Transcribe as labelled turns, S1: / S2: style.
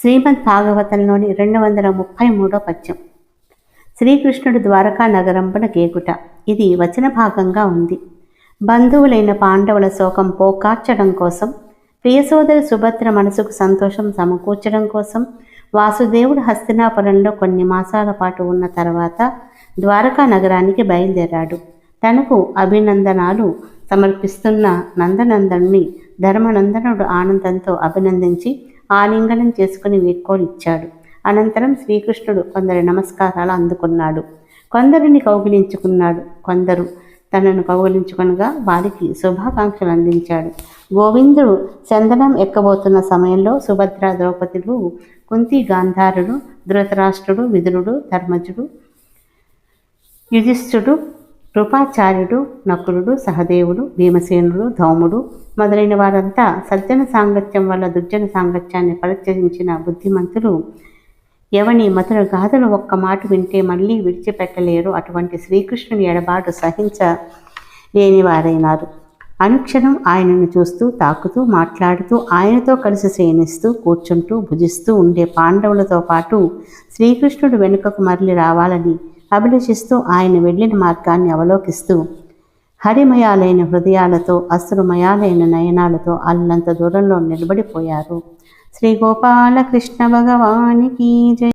S1: శ్రీమద్ భాగవతంలోని రెండు వందల ముప్పై మూడో పద్యం. శ్రీకృష్ణుడు ద్వారకా నగరంపన గేగుట. ఇది వచన భాగంగా ఉంది. బంధువులైన పాండవుల శోకం పోకార్చడం కోసం ప్రియసోదరి సుభద్ర మనసుకు సంతోషం సమకూర్చడం కోసం వాసుదేవుడు హస్తినాపురంలో కొన్ని మాసాల పాటు ఉన్న తర్వాత ద్వారకా నగరానికి బయలుదేరాడు. తనకు అభినందనాలు సమర్పిస్తున్న నందనందనుని ధర్మనందనుడు ఆనందంతో అభినందించి ఆలింగనం చేసుకుని వీడ్కోలిచ్చాడు. అనంతరం శ్రీకృష్ణుడు కొందరి నమస్కారాలు అందుకున్నాడు. కొందరిని కౌగిలించుకున్నాడు. కొందరు తనను కౌగులించుకునగా వారికి శుభాకాంక్షలు అందించాడు. గోవిందుడు చందనం ఎక్కబోతున్న సమయంలో సుభద్ర ద్రౌపదులు కుంతి గాంధారుడు ధృతరాష్ట్రుడు విదురుడు ధర్మజుడు యుధిష్ఠుడు కృపాచార్యుడు నకులుడు సహదేవుడు భీమసేనుడు ధౌముడు మొదలైన వారంతా సజ్జన సాంగత్యం వల్ల దుర్జన సాంగత్యాన్ని పరిచయించిన బుద్ధిమంతులు. ఎవని మధుర గాథలు ఒక్క మాట వింటే మళ్ళీ విడిచిపెట్టలేరు. అటువంటి శ్రీకృష్ణుని ఎడబాటు సహించ లేనివారైనారు అనుక్షణం ఆయనను చూస్తూ తాకుతూ మాట్లాడుతూ ఆయనతో కలిసి శయనిస్తూ కూర్చుంటూ భుజిస్తూ ఉండే పాండవులతో పాటు శ్రీకృష్ణుడు వెనుకకు మరలి రావాలని అభిలషిస్తూ ఆయన వెళ్ళిన మార్గాన్ని అవలోకిస్తూ హరిమయాలైన హృదయాలతో అశ్రుమయాలైన నయనాలతో అల్లంత దూరంలో నిలబడిపోయారు. శ్రీ గోపాలకృష్ణ భగవానికి జయ